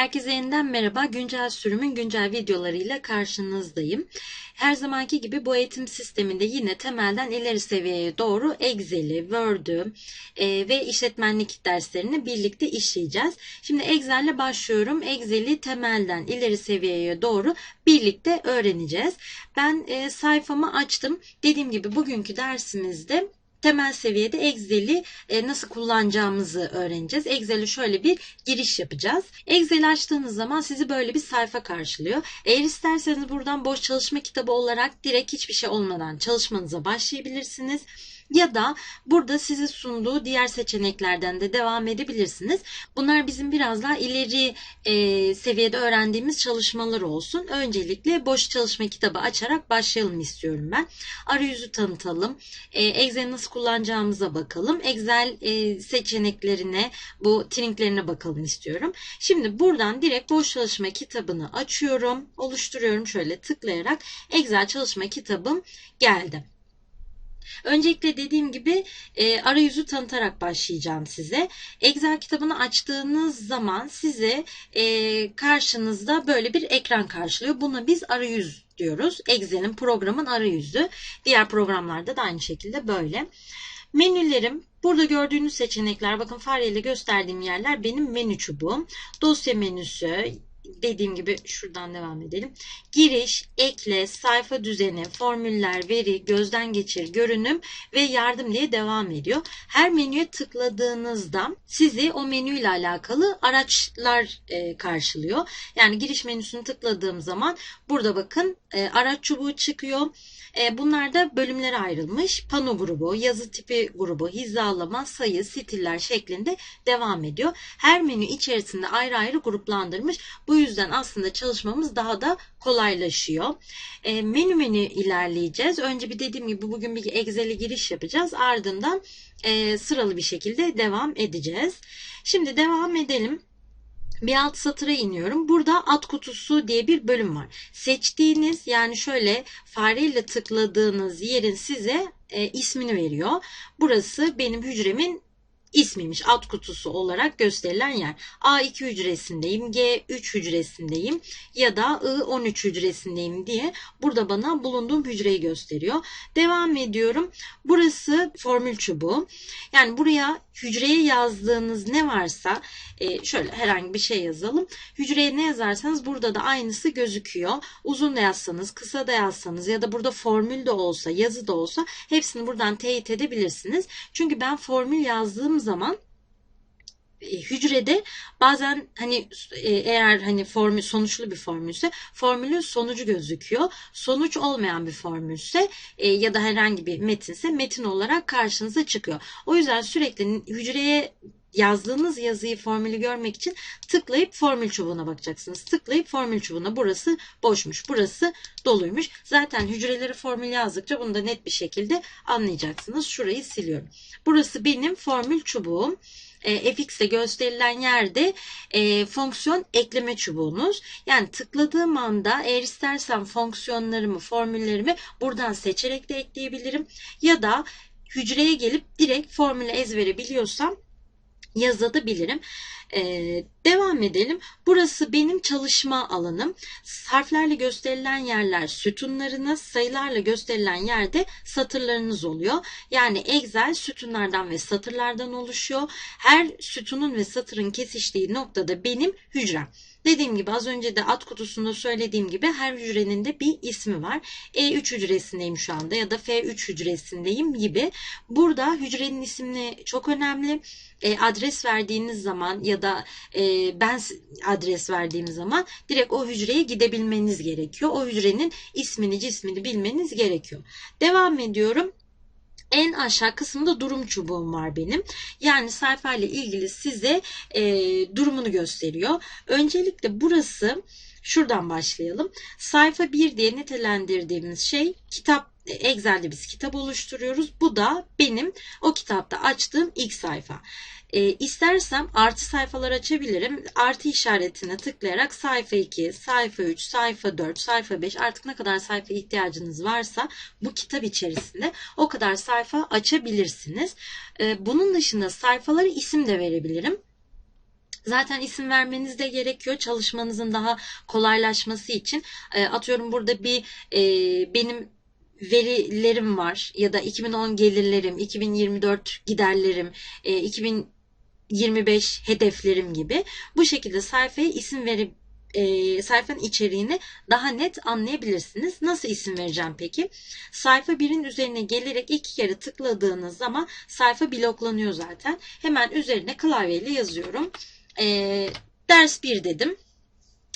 Herkese yeniden merhaba. Güncel sürümün güncel videolarıyla karşınızdayım. Her zamanki gibi bu eğitim sisteminde yine temelden ileri seviyeye doğru Excel'i, Word'ü e, ve işletmenlik derslerini birlikte işleyeceğiz. Şimdi Excel'le başlıyorum. Excel'i temelden ileri seviyeye doğru birlikte öğreneceğiz. Ben e, sayfamı açtım. Dediğim gibi bugünkü dersimizde temel seviyede Excel'i e, nasıl kullanacağımızı öğreneceğiz. Excel'e şöyle bir giriş yapacağız. Excel'i açtığınız zaman sizi böyle bir sayfa karşılıyor. Eğer isterseniz buradan boş çalışma kitabı olarak direkt hiçbir şey olmadan çalışmanıza başlayabilirsiniz ya da burada size sunduğu diğer seçeneklerden de devam edebilirsiniz. Bunlar bizim biraz daha ileri e, seviyede öğrendiğimiz çalışmalar olsun. Öncelikle boş çalışma kitabı açarak başlayalım istiyorum ben. Arayüzü tanıtalım. E, Excel nasıl kullanacağımıza bakalım. Excel e, seçeneklerine, bu trinklerine bakalım istiyorum. Şimdi buradan direkt boş çalışma kitabını açıyorum. Oluşturuyorum şöyle tıklayarak. Excel çalışma kitabım geldi. Öncelikle dediğim gibi e, arayüzü tanıtarak başlayacağım size. Excel kitabını açtığınız zaman size e, karşınızda böyle bir ekran karşılıyor. Buna biz arayüz diyoruz. Excel'in programın arayüzü. Diğer programlarda da aynı şekilde böyle. Menülerim Burada gördüğünüz seçenekler bakın fareyle gösterdiğim yerler benim menü çubuğum. Dosya menüsü, dediğim gibi şuradan devam edelim. Giriş, ekle, sayfa düzeni, formüller, veri, gözden geçir, görünüm ve yardım diye devam ediyor. Her menüye tıkladığınızda sizi o menüyle alakalı araçlar e, karşılıyor. Yani giriş menüsünü tıkladığım zaman burada bakın e, araç çubuğu çıkıyor. E, bunlar da bölümlere ayrılmış. Pano grubu, yazı tipi grubu, hizalama, sayı, stiller şeklinde devam ediyor. Her menü içerisinde ayrı ayrı gruplandırmış. Bu yüzden aslında çalışmamız daha da kolaylaşıyor. E, menü menü ilerleyeceğiz. Önce bir dediğim gibi bugün bir Excel'e giriş yapacağız. Ardından e, sıralı bir şekilde devam edeceğiz. Şimdi devam edelim bir alt satıra iniyorum. Burada at kutusu diye bir bölüm var. Seçtiğiniz yani şöyle fareyle tıkladığınız yerin size e, ismini veriyor. Burası benim hücremin ismiymiş alt kutusu olarak gösterilen yer. A2 hücresindeyim, G3 hücresindeyim ya da I13 hücresindeyim diye burada bana bulunduğum hücreyi gösteriyor. Devam ediyorum. Burası formül çubuğu. Yani buraya hücreye yazdığınız ne varsa e, şöyle herhangi bir şey yazalım. Hücreye ne yazarsanız burada da aynısı gözüküyor. Uzun da yazsanız, kısa da yazsanız ya da burada formül de olsa, yazı da olsa hepsini buradan teyit edebilirsiniz. Çünkü ben formül yazdığım zaman e, hücrede bazen hani e, eğer hani formül sonuçlu bir formülse formülün sonucu gözüküyor. Sonuç olmayan bir formülse e, ya da herhangi bir metinse metin olarak karşınıza çıkıyor. O yüzden sürekli hücreye yazdığınız yazıyı formülü görmek için tıklayıp formül çubuğuna bakacaksınız. Tıklayıp formül çubuğuna burası boşmuş, burası doluymuş. Zaten hücreleri formül yazdıkça bunu da net bir şekilde anlayacaksınız. Şurayı siliyorum. Burası benim formül çubuğum e, fx'te gösterilen yerde e, fonksiyon ekleme çubuğunuz. Yani tıkladığım anda eğer istersem fonksiyonlarımı, formüllerimi buradan seçerek de ekleyebilirim. Ya da hücreye gelip direkt formülü ezbere biliyorsam yazabilirim. Ee, devam edelim. Burası benim çalışma alanım. Harflerle gösterilen yerler sütunlarınız, sayılarla gösterilen yerde satırlarınız oluyor. Yani Excel sütunlardan ve satırlardan oluşuyor. Her sütunun ve satırın kesiştiği noktada benim hücrem. Dediğim gibi az önce de at kutusunda söylediğim gibi her hücrenin de bir ismi var. E3 hücresindeyim şu anda ya da F3 hücresindeyim gibi. Burada hücrenin ismini çok önemli. E, adres verdiğiniz zaman ya da e, ben adres verdiğim zaman direkt o hücreye gidebilmeniz gerekiyor. O hücrenin ismini cismini bilmeniz gerekiyor. Devam ediyorum. En aşağı kısımda durum çubuğum var benim. Yani sayfa ile ilgili size e, durumunu gösteriyor. Öncelikle burası şuradan başlayalım. Sayfa 1 diye nitelendirdiğimiz şey kitap Excel'de biz kitap oluşturuyoruz. Bu da benim o kitapta açtığım ilk sayfa. E, istersem artı sayfalar açabilirim. Artı işaretine tıklayarak sayfa 2, sayfa 3, sayfa 4, sayfa 5 artık ne kadar sayfa ihtiyacınız varsa bu kitap içerisinde o kadar sayfa açabilirsiniz. E, bunun dışında sayfalara isim de verebilirim. Zaten isim vermeniz de gerekiyor çalışmanızın daha kolaylaşması için. E, atıyorum burada bir e, benim verilerim var ya da 2010 gelirlerim, 2024 giderlerim, e, 2025 hedeflerim gibi. Bu şekilde sayfaya isim verip e, sayfanın içeriğini daha net anlayabilirsiniz. Nasıl isim vereceğim peki? Sayfa birin üzerine gelerek iki kere tıkladığınız zaman sayfa bloklanıyor zaten. Hemen üzerine klavyeyle yazıyorum. E, ders 1 dedim.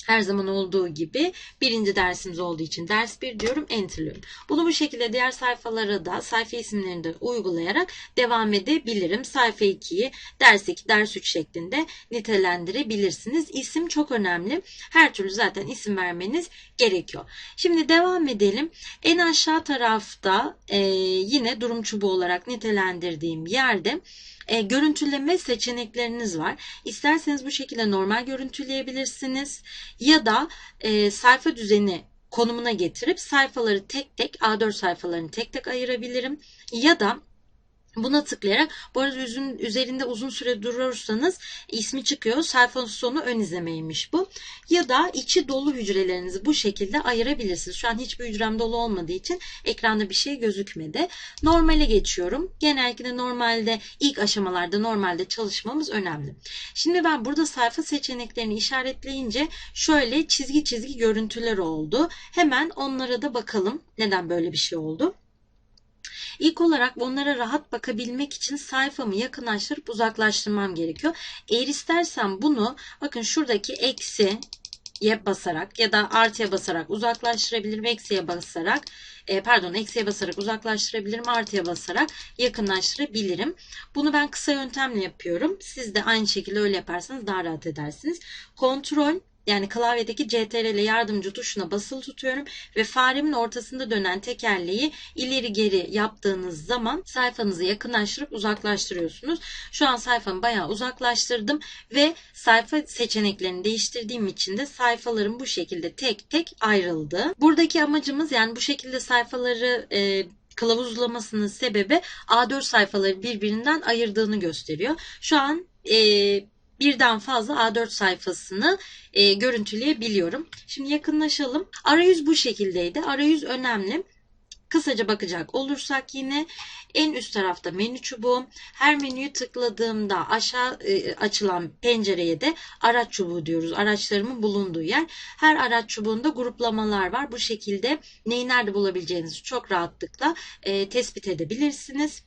Her zaman olduğu gibi birinci dersimiz olduğu için ders 1 diyorum enterliyorum. Bunu bu şekilde diğer sayfalara da sayfa isimlerini de uygulayarak devam edebilirim. Sayfa 2'yi ders 2, ders 3 şeklinde nitelendirebilirsiniz. İsim çok önemli. Her türlü zaten isim vermeniz gerekiyor. Şimdi devam edelim. En aşağı tarafta e, yine durum çubuğu olarak nitelendirdiğim yerde e, görüntüleme seçenekleriniz var. İsterseniz bu şekilde normal görüntüleyebilirsiniz ya da e, sayfa düzeni konumuna getirip sayfaları tek tek A4 sayfalarını tek tek ayırabilirim ya da Buna tıklayarak bu arada yüzün üzerinde uzun süre durursanız ismi çıkıyor. Sayfanın sonu ön izlemeymiş bu. Ya da içi dolu hücrelerinizi bu şekilde ayırabilirsiniz. Şu an hiçbir hücrem dolu olmadığı için ekranda bir şey gözükmedi. Normale geçiyorum. Genellikle normalde ilk aşamalarda normalde çalışmamız önemli. Şimdi ben burada sayfa seçeneklerini işaretleyince şöyle çizgi çizgi görüntüler oldu. Hemen onlara da bakalım neden böyle bir şey oldu. İlk olarak onlara rahat bakabilmek için sayfamı yakınlaştırıp uzaklaştırmam gerekiyor. Eğer istersem bunu bakın şuradaki eksi ye basarak ya da artıya basarak uzaklaştırabilirim. Eksiye basarak e, pardon eksiye basarak uzaklaştırabilirim. Artıya basarak yakınlaştırabilirim. Bunu ben kısa yöntemle yapıyorum. Siz de aynı şekilde öyle yaparsanız daha rahat edersiniz. Kontrol yani klavyedeki CTRL yardımcı tuşuna basılı tutuyorum ve faremin ortasında dönen tekerleği ileri geri yaptığınız zaman sayfanızı yakınlaştırıp uzaklaştırıyorsunuz. Şu an sayfamı bayağı uzaklaştırdım ve sayfa seçeneklerini değiştirdiğim için de sayfalarım bu şekilde tek tek ayrıldı. Buradaki amacımız yani bu şekilde sayfaları e, kılavuzlamasının sebebi A4 sayfaları birbirinden ayırdığını gösteriyor. Şu an e, birden fazla A4 sayfasını e, görüntüleyebiliyorum. Şimdi yakınlaşalım. Arayüz bu şekildeydi. Arayüz önemli. Kısaca bakacak olursak yine en üst tarafta menü çubuğu. Her menüyü tıkladığımda aşağı e, açılan pencereye de araç çubuğu diyoruz. Araçlarımın bulunduğu yer. Her araç çubuğunda gruplamalar var. Bu şekilde neyi nerede bulabileceğinizi çok rahatlıkla e, tespit edebilirsiniz.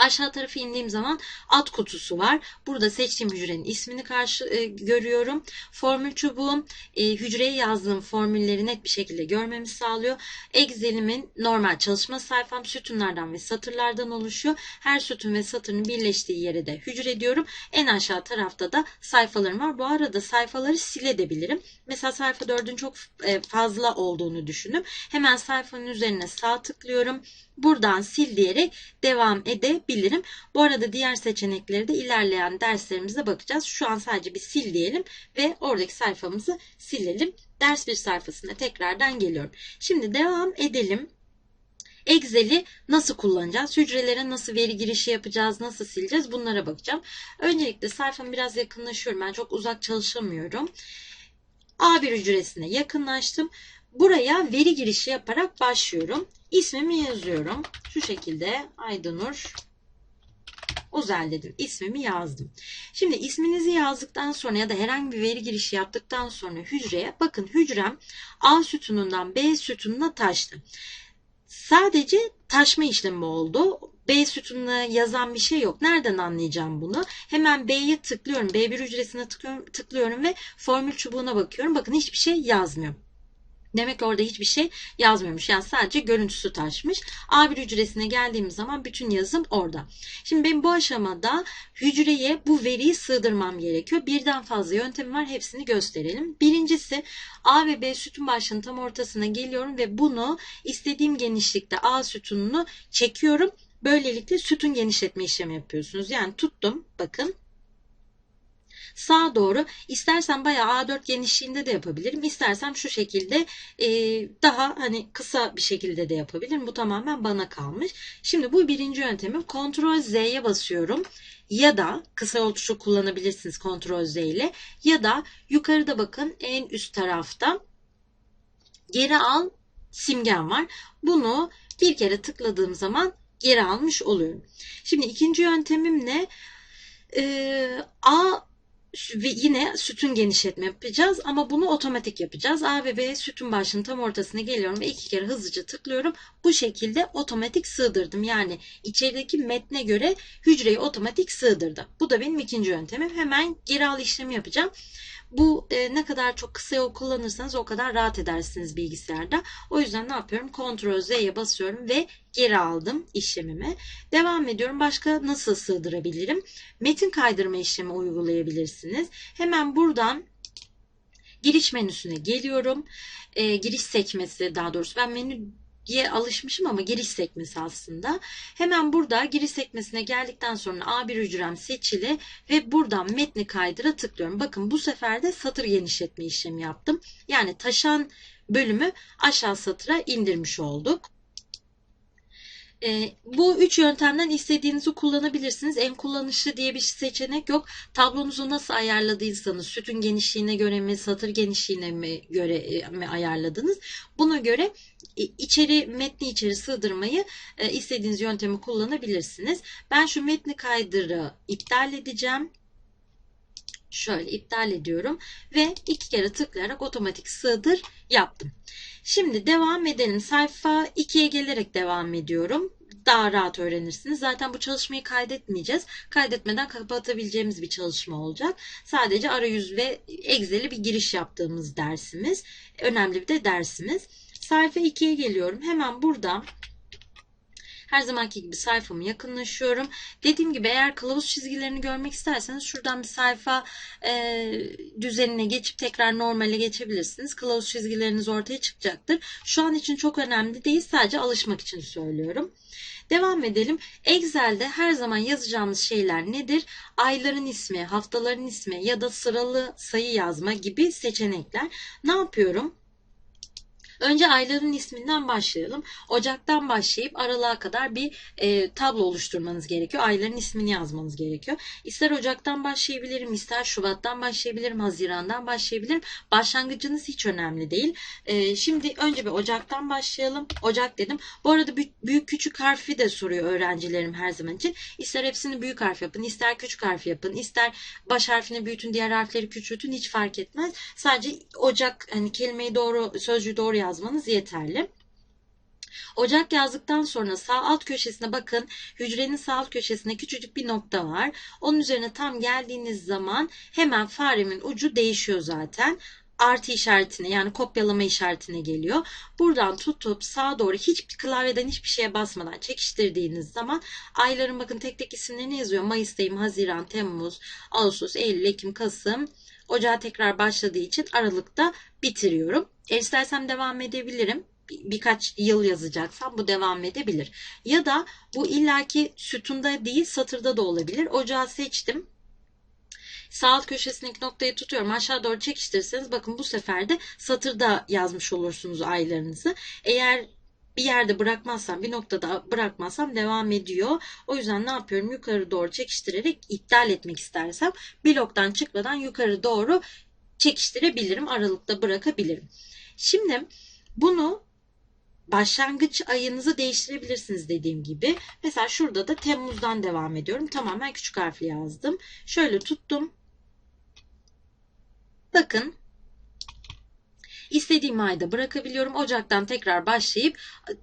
Aşağı tarafı indiğim zaman ad kutusu var. Burada seçtiğim hücrenin ismini karşı e, görüyorum. Formül çubuğum e, hücreye yazdığım formülleri net bir şekilde görmemi sağlıyor. Excel'imin normal çalışma sayfam sütunlardan ve satırlardan oluşuyor. Her sütun ve satırın birleştiği yere de hücre diyorum. En aşağı tarafta da sayfalarım var. Bu arada sayfaları silebilirim. Mesela sayfa 4'ün çok e, fazla olduğunu düşünün. Hemen sayfanın üzerine sağ tıklıyorum buradan sil diyerek devam edebilirim. Bu arada diğer seçenekleri de ilerleyen derslerimizde bakacağız. Şu an sadece bir sil diyelim ve oradaki sayfamızı silelim. Ders bir sayfasına tekrardan geliyorum. Şimdi devam edelim. Excel'i nasıl kullanacağız? Hücrelere nasıl veri girişi yapacağız? Nasıl sileceğiz? Bunlara bakacağım. Öncelikle sayfam biraz yakınlaşıyorum. Ben çok uzak çalışamıyorum. A1 hücresine yakınlaştım. Buraya veri girişi yaparak başlıyorum. İsmimi yazıyorum. Şu şekilde Aydınur Uzel dedim. İsmimi yazdım. Şimdi isminizi yazdıktan sonra ya da herhangi bir veri girişi yaptıktan sonra hücreye bakın hücrem A sütunundan B sütununa taştı. Sadece taşma işlemi oldu. B sütununa yazan bir şey yok. Nereden anlayacağım bunu? Hemen B'ye tıklıyorum. B1 hücresine tıklıyorum, tıklıyorum ve formül çubuğuna bakıyorum. Bakın hiçbir şey yazmıyor. Demek orada hiçbir şey yazmıyormuş. Yani sadece görüntüsü taşmış. A1 hücresine geldiğimiz zaman bütün yazım orada. Şimdi benim bu aşamada hücreye bu veriyi sığdırmam gerekiyor. Birden fazla yöntemi var. Hepsini gösterelim. Birincisi A ve B sütun başlığının tam ortasına geliyorum ve bunu istediğim genişlikte A sütununu çekiyorum. Böylelikle sütun genişletme işlemi yapıyorsunuz. Yani tuttum bakın sağa doğru istersen bayağı A4 genişliğinde de yapabilirim. İstersem şu şekilde e, daha hani kısa bir şekilde de yapabilirim. Bu tamamen bana kalmış. Şimdi bu birinci yöntemim. Ctrl Z'ye basıyorum. ya da kısa yol tuşu kullanabilirsiniz Ctrl Z ile ya da yukarıda bakın en üst tarafta geri al simgem var. Bunu bir kere tıkladığım zaman geri almış oluyorum. Şimdi ikinci yöntemim ne? Ee, A ve yine sütun genişletme yapacağız ama bunu otomatik yapacağız. A ve B sütun başının tam ortasına geliyorum ve iki kere hızlıca tıklıyorum. Bu şekilde otomatik sığdırdım. Yani içerideki metne göre hücreyi otomatik sığdırdı. Bu da benim ikinci yöntemim. Hemen geri al işlemi yapacağım. Bu e, ne kadar çok kısa yol kullanırsanız o kadar rahat edersiniz bilgisayarda. O yüzden ne yapıyorum? Ctrl Z'ye basıyorum ve geri aldım işlemimi. Devam ediyorum. Başka nasıl sığdırabilirim? Metin kaydırma işlemi uygulayabilirsiniz. Hemen buradan giriş menüsüne geliyorum. E, giriş sekmesi daha doğrusu ben menü diye alışmışım ama giriş sekmesi aslında. Hemen burada giriş sekmesine geldikten sonra A1 hücrem seçili ve buradan metni kaydıra tıklıyorum. Bakın bu sefer de satır genişletme işlemi yaptım. Yani taşan bölümü aşağı satıra indirmiş olduk. E, bu üç yöntemden istediğinizi kullanabilirsiniz. En kullanışlı diye bir seçenek yok. Tablonuzu nasıl ayarladıysanız sütun genişliğine göre mi, satır genişliğine mi göre e, mi ayarladınız? Buna göre e, içeri metni içeri sığdırmayı e, istediğiniz yöntemi kullanabilirsiniz. Ben şu metni kaydırı iptal edeceğim. Şöyle iptal ediyorum ve iki kere tıklayarak otomatik sığdır yaptım. Şimdi devam edelim. Sayfa 2'ye gelerek devam ediyorum. Daha rahat öğrenirsiniz. Zaten bu çalışmayı kaydetmeyeceğiz. Kaydetmeden kapatabileceğimiz bir çalışma olacak. Sadece arayüz ve Excel'e bir giriş yaptığımız dersimiz. Önemli bir de dersimiz. Sayfa 2'ye geliyorum. Hemen burada her zamanki gibi sayfamı yakınlaşıyorum. Dediğim gibi eğer kılavuz çizgilerini görmek isterseniz şuradan bir sayfa e, düzenine geçip tekrar normale geçebilirsiniz. Kılavuz çizgileriniz ortaya çıkacaktır. Şu an için çok önemli değil. Sadece alışmak için söylüyorum. Devam edelim. Excel'de her zaman yazacağımız şeyler nedir? Ayların ismi, haftaların ismi ya da sıralı sayı yazma gibi seçenekler. Ne yapıyorum? Önce ayların isminden başlayalım. Ocaktan başlayıp aralığa kadar bir e, tablo oluşturmanız gerekiyor. Ayların ismini yazmanız gerekiyor. İster Ocaktan başlayabilirim, ister Şubat'tan başlayabilirim, Haziran'dan başlayabilirim. Başlangıcınız hiç önemli değil. E, şimdi önce bir Ocaktan başlayalım. Ocak dedim. Bu arada büyük küçük harfi de soruyor öğrencilerim her zaman için. İster hepsini büyük harf yapın, ister küçük harf yapın, ister baş harfini büyütün, diğer harfleri küçültün hiç fark etmez. Sadece Ocak hani kelimeyi doğru, sözcüğü doğru yaz yazmanız yeterli. Ocak yazdıktan sonra sağ alt köşesine bakın. Hücrenin sağ alt köşesinde küçücük bir nokta var. Onun üzerine tam geldiğiniz zaman hemen faremin ucu değişiyor zaten. Artı işaretine yani kopyalama işaretine geliyor. Buradan tutup sağa doğru hiçbir klavyeden hiçbir şeye basmadan çekiştirdiğiniz zaman ayların bakın tek tek isimlerini yazıyor. Mayıs'tayım, Haziran, Temmuz, Ağustos, Eylül, Ekim, Kasım, Ocağa tekrar başladığı için Aralık'ta bitiriyorum. E istersem devam edebilirim. Bir, birkaç yıl yazacaksam bu devam edebilir. Ya da bu illaki sütunda değil satırda da olabilir. Ocağı seçtim. Sağ alt köşesindeki noktayı tutuyorum. Aşağı doğru çekiştirirseniz bakın bu sefer de satırda yazmış olursunuz aylarınızı. Eğer bir yerde bırakmazsam bir noktada bırakmazsam devam ediyor. O yüzden ne yapıyorum? Yukarı doğru çekiştirerek iptal etmek istersem bloktan çıkmadan yukarı doğru çekiştirebilirim. Aralıkta bırakabilirim. Şimdi bunu başlangıç ayınızı değiştirebilirsiniz dediğim gibi. Mesela şurada da Temmuz'dan devam ediyorum. Tamamen küçük harfli yazdım. Şöyle tuttum. Bakın İstediğim ayda bırakabiliyorum. Ocaktan tekrar başlayıp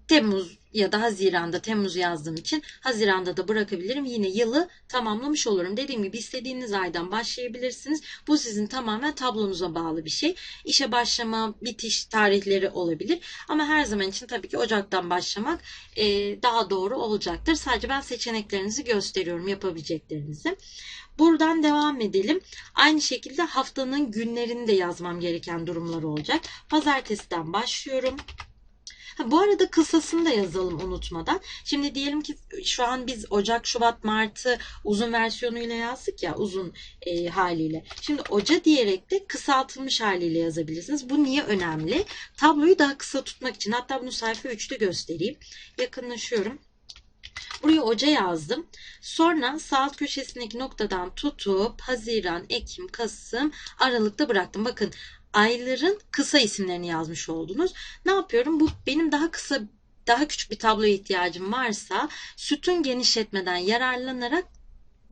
Temmuz ya da Haziran'da Temmuz yazdığım için Haziran'da da bırakabilirim. Yine yılı tamamlamış olurum. Dediğim gibi istediğiniz aydan başlayabilirsiniz. Bu sizin tamamen tablonuza bağlı bir şey. İşe başlama, bitiş tarihleri olabilir. Ama her zaman için tabii ki Ocak'tan başlamak e, daha doğru olacaktır. Sadece ben seçeneklerinizi gösteriyorum yapabileceklerinizi. Buradan devam edelim. Aynı şekilde haftanın günlerini de yazmam gereken durumlar olacak. Pazartesiden başlıyorum. Bu arada kısasını da yazalım unutmadan. Şimdi diyelim ki şu an biz Ocak, Şubat, Mart'ı uzun versiyonuyla yazdık ya uzun e, haliyle. Şimdi Oca diyerek de kısaltılmış haliyle yazabilirsiniz. Bu niye önemli? Tabloyu daha kısa tutmak için. Hatta bunu sayfa 3'te göstereyim. Yakınlaşıyorum. Buraya Oca yazdım. Sonra sağ alt köşesindeki noktadan tutup Haziran, Ekim, Kasım, Aralık'ta bıraktım. Bakın ayların kısa isimlerini yazmış oldunuz. Ne yapıyorum? Bu benim daha kısa daha küçük bir tabloya ihtiyacım varsa sütun genişletmeden yararlanarak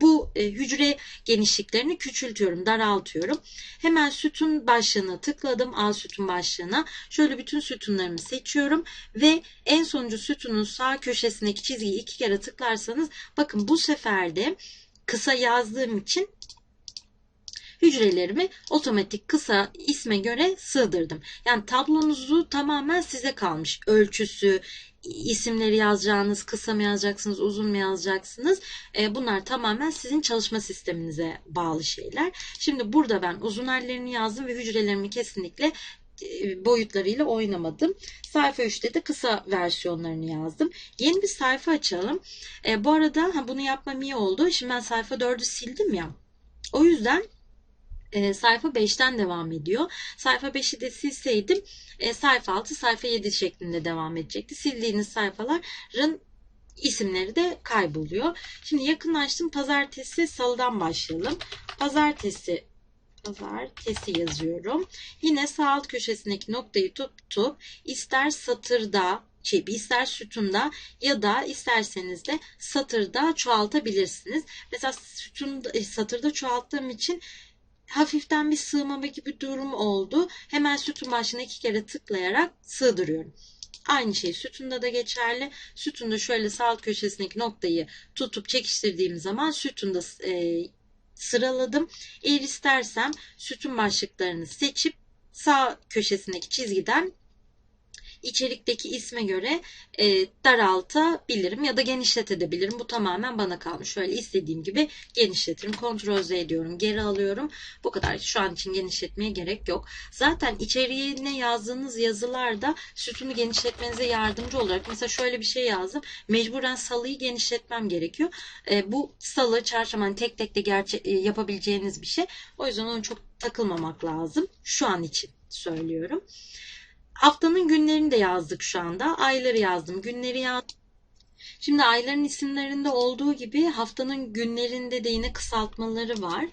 bu e, hücre genişliklerini küçültüyorum, daraltıyorum. Hemen sütun başlığına tıkladım. A sütun başlığına. Şöyle bütün sütunlarımı seçiyorum ve en sonuncu sütunun sağ köşesindeki çizgiyi iki kere tıklarsanız bakın bu sefer de kısa yazdığım için hücrelerimi otomatik kısa isme göre sığdırdım. Yani tablonuzu tamamen size kalmış. Ölçüsü, isimleri yazacağınız, kısa mı yazacaksınız, uzun mu yazacaksınız? E, bunlar tamamen sizin çalışma sisteminize bağlı şeyler. Şimdi burada ben uzun hallerini yazdım ve hücrelerimi kesinlikle e, boyutlarıyla oynamadım. Sayfa 3'te de kısa versiyonlarını yazdım. Yeni bir sayfa açalım. E, bu arada bunu yapmam iyi oldu. Şimdi ben sayfa 4'ü sildim ya. O yüzden e, sayfa 5'ten devam ediyor. Sayfa 5'i de silseydim e, sayfa 6, sayfa 7 şeklinde devam edecekti. Sildiğiniz sayfaların isimleri de kayboluyor. Şimdi yakınlaştım. Pazartesi, salıdan başlayalım. Pazartesi pazartesi yazıyorum. Yine sağ alt köşesindeki noktayı tutup ister satırda şey, ister sütunda ya da isterseniz de satırda çoğaltabilirsiniz. Mesela sütun e, satırda çoğalttığım için hafiften bir sığmama gibi durum oldu. Hemen sütun başına iki kere tıklayarak sığdırıyorum. Aynı şey sütunda da geçerli. Sütunda şöyle sağ alt köşesindeki noktayı tutup çekiştirdiğim zaman sütunda e, sıraladım. Eğer istersem sütun başlıklarını seçip sağ köşesindeki çizgiden içerikteki isme göre e, daraltabilirim ya da genişletebilirim. Bu tamamen bana kalmış. Şöyle istediğim gibi genişletirim. Kontrol Z ediyorum. Geri alıyorum. Bu kadar. Şu an için genişletmeye gerek yok. Zaten içeriğine yazdığınız yazılarda sütunu genişletmenize yardımcı olarak mesela şöyle bir şey yazdım. Mecburen salıyı genişletmem gerekiyor. E, bu salı, çarşamba hani tek tek de gerçe e, yapabileceğiniz bir şey. O yüzden onu çok takılmamak lazım. Şu an için söylüyorum. Haftanın günlerini de yazdık şu anda. Ayları yazdım, günleri yazdım. Şimdi ayların isimlerinde olduğu gibi haftanın günlerinde de yine kısaltmaları var.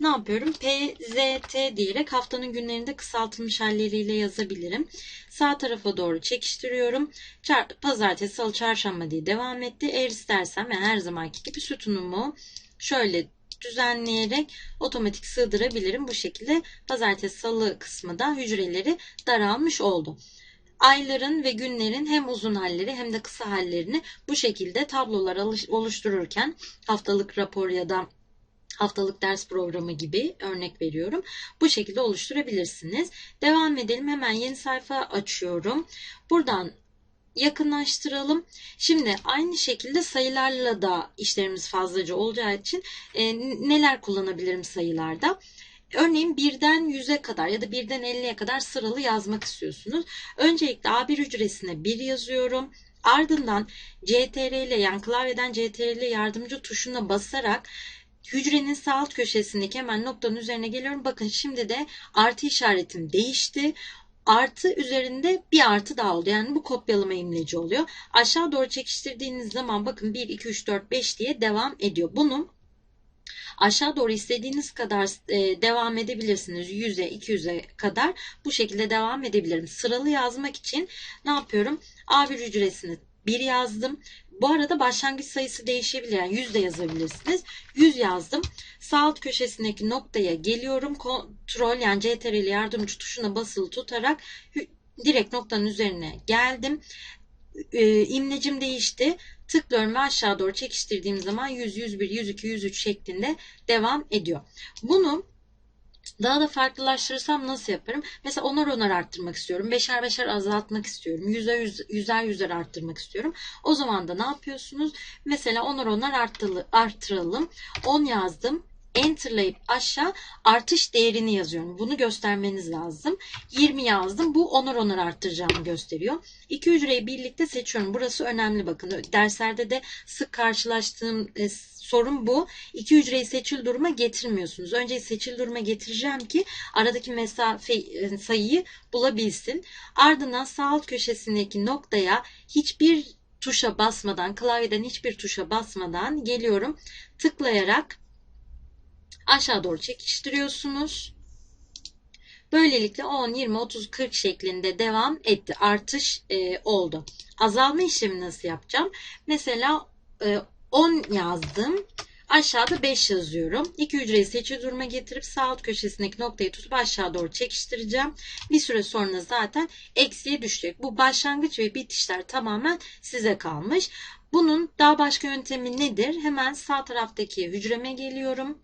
Ne yapıyorum? P, Z, T diyerek haftanın günlerinde kısaltılmış halleriyle yazabilirim. Sağ tarafa doğru çekiştiriyorum. Çar Pazartesi, salı, çarşamba diye devam etti. Eğer istersem yani her zamanki gibi sütunumu şöyle düzenleyerek otomatik sığdırabilirim. Bu şekilde pazartesi salı kısmı da hücreleri daralmış oldu. Ayların ve günlerin hem uzun halleri hem de kısa hallerini bu şekilde tablolar oluştururken haftalık rapor ya da haftalık ders programı gibi örnek veriyorum. Bu şekilde oluşturabilirsiniz. Devam edelim. Hemen yeni sayfa açıyorum. Buradan yakınlaştıralım. Şimdi aynı şekilde sayılarla da işlerimiz fazlaca olacağı için e, neler kullanabilirim sayılarda? Örneğin birden 100'e kadar ya da birden 50'ye kadar sıralı yazmak istiyorsunuz. Öncelikle A1 hücresine 1 yazıyorum. Ardından CTRL ile yani klavyeden CTRL yardımcı tuşuna basarak hücrenin sağ alt köşesindeki hemen noktanın üzerine geliyorum. Bakın şimdi de artı işaretim değişti artı üzerinde bir artı daha oldu. Yani bu kopyalama imleci oluyor. Aşağı doğru çekiştirdiğiniz zaman bakın 1, 2, 3, 4, 5 diye devam ediyor. Bunu aşağı doğru istediğiniz kadar e, devam edebilirsiniz. 100'e 200'e kadar bu şekilde devam edebilirim. Sıralı yazmak için ne yapıyorum? A1 hücresini 1 yazdım. Bu arada başlangıç sayısı değişebilir. Yani 100 de yazabilirsiniz. 100 yazdım. Sağ alt köşesindeki noktaya geliyorum. Kontrol yani CTRL yardımcı tuşuna basılı tutarak direkt noktanın üzerine geldim. Ee, imlecim değişti. Tıklıyorum ve aşağı doğru çekiştirdiğim zaman 100, 101, 102, 103 şeklinde devam ediyor. Bunu daha da farklılaştırırsam nasıl yaparım? Mesela onar onar arttırmak istiyorum. Beşer beşer azaltmak istiyorum. Yüzer yüz, yüzer yüzer arttırmak istiyorum. O zaman da ne yapıyorsunuz? Mesela onar onar arttıralım. 10 yazdım enterlayıp aşağı artış değerini yazıyorum. Bunu göstermeniz lazım. 20 yazdım. Bu onar onar arttıracağımı gösteriyor. İki hücreyi birlikte seçiyorum. Burası önemli bakın. Derslerde de sık karşılaştığım e, sorun bu. İki hücreyi seçil duruma getirmiyorsunuz. Önce seçil duruma getireceğim ki aradaki mesafe e, sayıyı bulabilsin. Ardından sağ alt köşesindeki noktaya hiçbir tuşa basmadan, klavyeden hiçbir tuşa basmadan geliyorum. Tıklayarak aşağı doğru çekiştiriyorsunuz. Böylelikle 10, 20, 30, 40 şeklinde devam etti. Artış e, oldu. Azalma işlemi nasıl yapacağım? Mesela e, 10 yazdım. Aşağıda 5 yazıyorum. İki hücreyi seçi duruma getirip sağ alt köşesindeki noktayı tutup aşağı doğru çekiştireceğim. Bir süre sonra zaten eksiye düşecek. Bu başlangıç ve bitişler tamamen size kalmış. Bunun daha başka yöntemi nedir? Hemen sağ taraftaki hücreme geliyorum.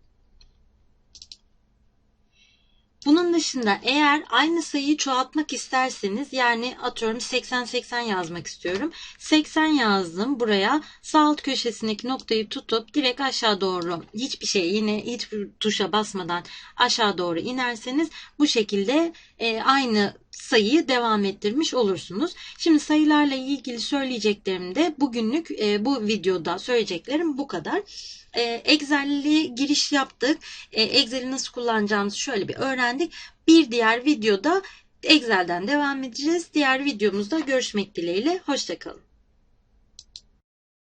Bunun dışında eğer aynı sayıyı çoğaltmak isterseniz yani atıyorum 80-80 yazmak istiyorum. 80 yazdım buraya sağ alt köşesindeki noktayı tutup direkt aşağı doğru hiçbir şey yine hiçbir tuşa basmadan aşağı doğru inerseniz bu şekilde e, aynı sayıyı devam ettirmiş olursunuz. Şimdi sayılarla ilgili söyleyeceklerim de bugünlük e, bu videoda söyleyeceklerim bu kadar. E, Excel'li giriş yaptık. E, Excel'i nasıl kullanacağımızı şöyle bir öğrendik. Bir diğer videoda Excel'den devam edeceğiz. Diğer videomuzda görüşmek dileğiyle. Hoşçakalın.